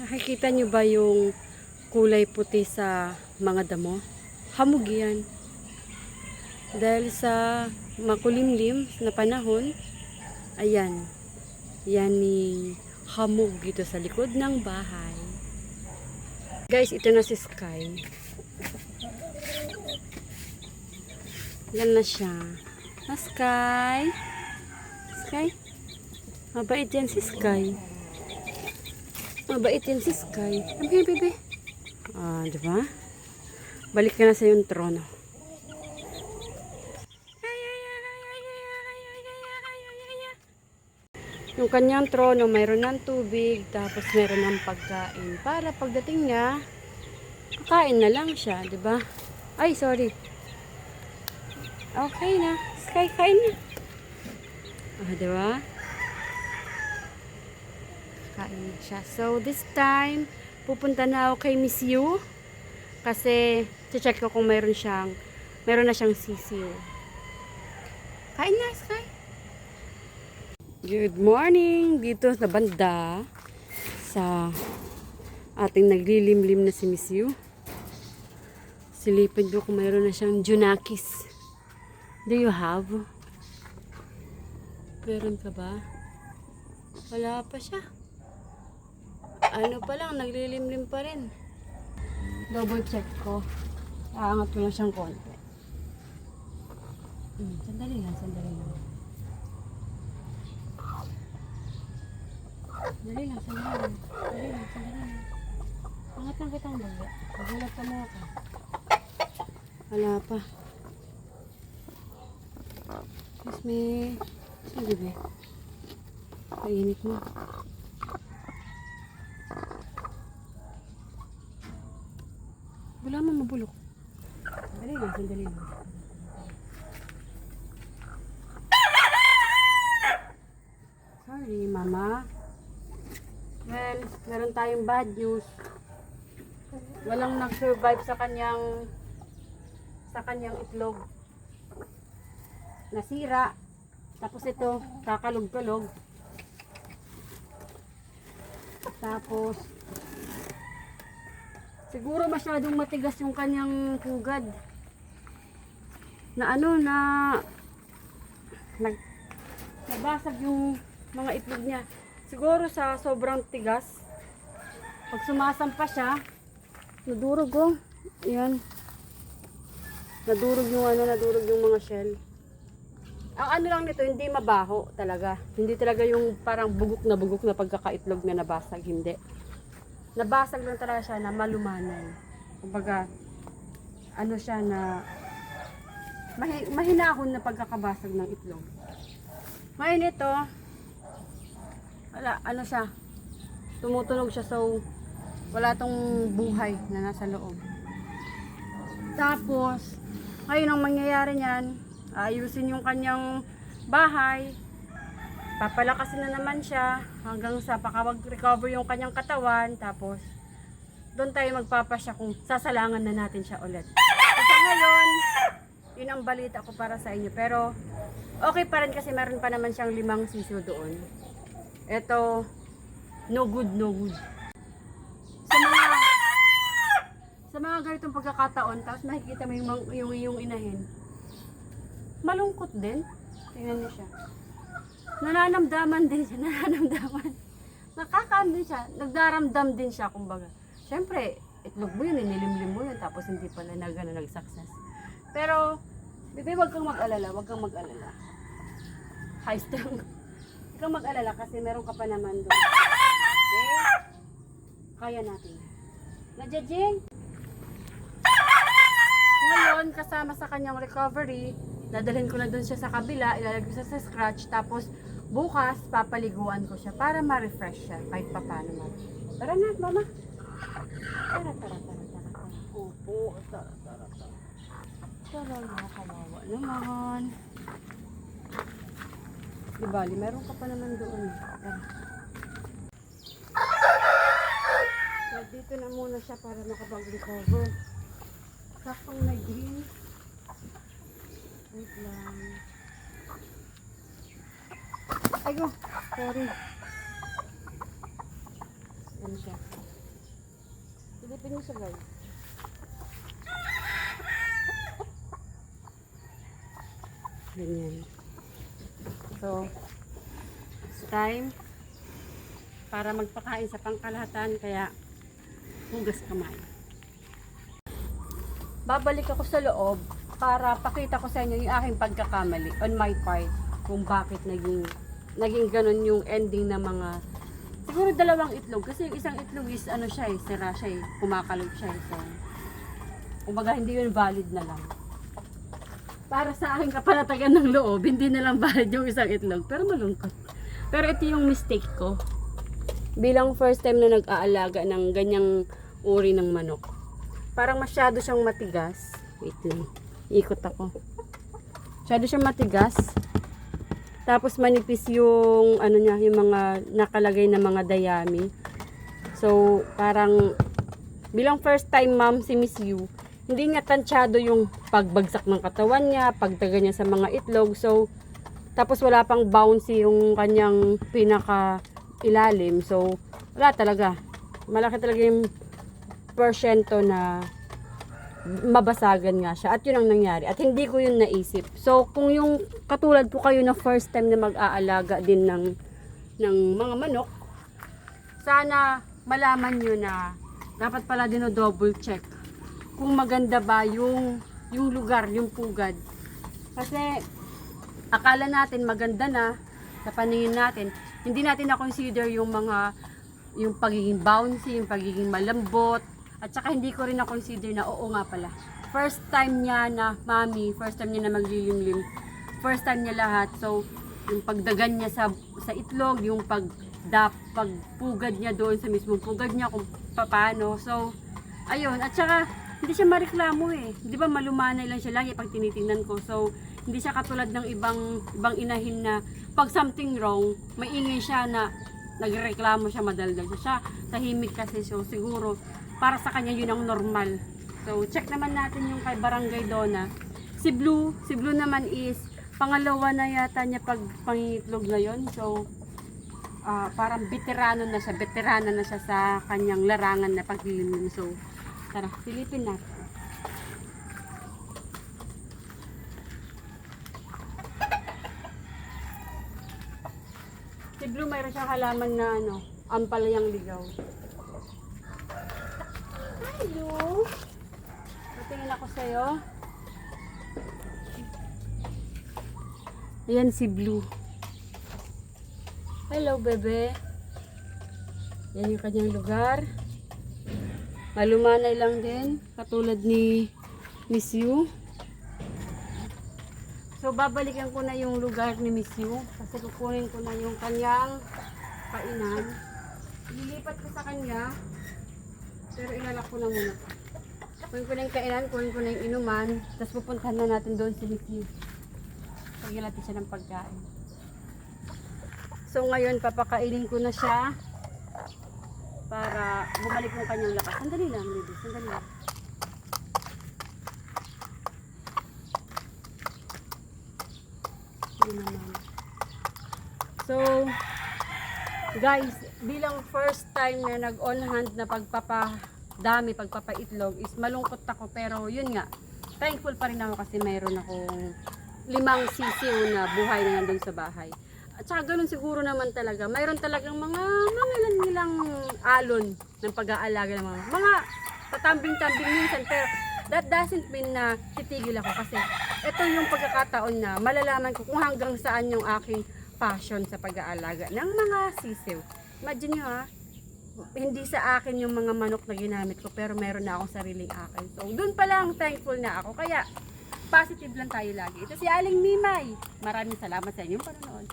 Nakikita nyo ba yung kulay puti sa mga damo? Hamog yan. Dahil sa makulimlim na panahon, ayan, yan ni hamog dito sa likod ng bahay. Guys, ito na si Sky. Yan na siya. Na Sky? Sky? Mabait yan si Sky. Mabait yan si Sky. Abi, bebe. Ah, di ba? Balik ka na sa yung trono. Yung kanyang trono, mayroon ng tubig, tapos mayroon ng pagkain. Para pagdating niya, kakain na lang siya, di ba? Ay, sorry. Okay na. Sky, kain na. Ah, di ba? Kain na siya. So, this time, pupunta na ako kay Miss Yu. Kasi, check ko kung mayroon siyang, mayroon na siyang sisiyo. Kain na, Sky. Good morning! Dito sa banda, sa ating naglilimlim na si Miss Yu. Silipin ko kung mayroon na siyang Junakis. Do you have? Meron ka ba? Wala pa siya. Ano pa lang, naglilimlim pa rin. Double check ko. Aangat ko lang siyang konti. Hmm, sandali lang, sandali lang. Dali lang, sandali lang. Dali lang, sandali lang. Angat lang kitang baga. Magulat ka mo ka. Wala pa. Excuse me. Sige be. Kainit mo. Mabulok. Dali lang, sandali lang. Sorry, mama. Well, meron tayong bad news. Walang nag-survive sa kanyang sa kanyang itlog. Nasira. Tapos ito, kakalog-kalog. Tapos, siguro masyadong matigas yung kanyang pugad. Na ano, na nag, nabasag yung mga itlog niya. Siguro sa sobrang tigas. Pag sumasampa siya, nadurog oh. Yan. Nadurog yung ano, nadurog yung mga shell. Ang ano lang nito, hindi mabaho talaga. Hindi talaga yung parang bugok na bugok na pagkakaitlog na nabasag. Hindi. Nabasag lang talaga siya na malumanay. Kumbaga, ano siya na mahi, mahinahon na pagkakabasag ng itlog. Ngayon ito, wala, ano siya, tumutunog siya so wala tong buhay na nasa loob. Tapos, ngayon ang mangyayari niyan, ayusin yung kanyang bahay, papalakasin na naman siya hanggang sa pakawag-recover yung kanyang katawan, tapos doon tayo magpapasya kung sasalangan na natin siya ulit. Kasi ngayon, yun ang balita ko para sa inyo. Pero, okay pa rin kasi meron pa naman siyang limang sisiyo doon. Ito, no good, no good. Sa mga sa mga ganitong pagkakataon, tapos makikita mo yung, yung, yung inahin, malungkot din. Tingnan niyo siya. Nananamdaman din siya, nananamdaman. Nakakaano din siya, nagdaramdam din siya, kumbaga. Siyempre, itlog mo yun, inilimlim mo yun, tapos hindi pala na gano'n nag-success. Pero, bebe, wag kang mag-alala, wag kang mag-alala. High strong. Huwag kang mag-alala kasi meron ka pa naman doon. Okay? Kaya natin. Nadjajing! Ngayon, kasama sa kanyang recovery, dadalhin ko na doon siya sa kabila, ilalagay ko sa scratch, tapos bukas, papaliguan ko siya para ma-refresh siya, kahit pa paano man. Tara na, mama. Tara, tara, tara, tara. Opo, tara, tara, tara. Tara, nakakawawa naman. Di bali, meron ka pa naman doon. Tara. So, dito na muna siya para makapag-recover. Sakong na green. Wait lang. Ay go. Sorry. Yan siya. Silipin mo siya guys. Ganyan. So, it's time para magpakain sa pangkalahatan kaya hugas kamay. Babalik ako sa loob para pakita ko sa inyo yung aking pagkakamali on my part kung bakit naging naging ganun yung ending ng mga siguro dalawang itlog kasi yung isang itlog is ano siya eh, sira siya eh, kumakalog siya eh. So, kumbaga hindi yun valid na lang. Para sa aking kapanatagan ng loob, hindi na lang valid yung isang itlog. Pero malungkot. Pero ito yung mistake ko. Bilang first time na nag-aalaga ng ganyang uri ng manok. Parang masyado siyang matigas. Wait lang. Ikot ako. Masyado siyang matigas. Tapos manipis yung ano niya, yung mga nakalagay na mga dayami. So, parang bilang first time mom si Miss Yu, hindi niya tansyado yung pagbagsak ng katawan niya, pagdaga niya sa mga itlog. So, tapos wala pang bouncy yung kanyang pinaka ilalim. So, wala talaga. Malaki talaga yung porsyento na mabasagan nga siya. At yun ang nangyari. At hindi ko yun naisip. So, kung yung katulad po kayo na first time na mag-aalaga din ng, ng mga manok, sana malaman nyo na dapat pala din double check kung maganda ba yung yung lugar, yung pugad. Kasi akala natin maganda na sa paningin natin, hindi natin na-consider yung mga yung pagiging bouncy, yung pagiging malambot, at saka hindi ko rin na-consider na oo nga pala. First time niya na mami, first time niya na maglilimlim, first time niya lahat. So, yung pagdagan niya sa sa itlog, yung pag dap, pagpugad niya doon sa mismong pugad niya kung paano. So, ayun. At saka, hindi siya mareklamo eh. Di ba malumanay lang siya lagi pag tinitingnan ko. So, hindi siya katulad ng ibang ibang inahin na pag something wrong, maingay siya na nagreklamo siya, madaldal siya. Tahimik kasi. So, siguro, para sa kanya yun ang normal. So, check naman natin yung kay Barangay Dona. Si Blue, si Blue naman is pangalawa na yata niya pag pangitlog ngayon. So, ah, parang veterano na siya, veterana na siya sa kanyang larangan na paglililim. So, tara, silipin natin. Si Blue mayroon siyang halaman na ano, ampalayang ligaw. Blue. Patingin ako sa'yo. Ayan si Blue. Hello, bebe. Yan yung kanyang lugar. Malumanay lang din, katulad ni Miss Yu. So, babalikan ko na yung lugar ni Miss Yu kasi kukunin ko na yung kanyang kainan. Lilipat ko sa kanya, pero ilalak ko na muna. Kunin ko na yung kainan, kunin ko na yung inuman, tapos pupuntahan na natin doon si Yu. Pagyan natin siya ng pagkain. So ngayon papakainin ko na siya para bumalik yung kanyang lakas. Sandali lang, baby. Sandali lang. So, guys, bilang first time na nag-on hand na pagpapadami, pagpapaitlog is malungkot ako pero yun nga, thankful pa rin ako kasi mayroon akong limang sisiw na buhay na nandun sa bahay. At saka ganun siguro naman talaga. Mayroon talagang mga mga nilang alon ng pag-aalaga ng mga mga tatambing-tambing minsan pero that doesn't mean na titigil ako kasi ito yung pagkakataon na malalaman ko kung hanggang saan yung aking passion sa pag-aalaga ng mga sisiw. Imagine nyo ha, hindi sa akin yung mga manok na ginamit ko pero meron na akong sariling akin. So doon pa lang thankful na ako. Kaya positive lang tayo lagi. Ito si Aling Mimay. Maraming salamat sa inyong panonood.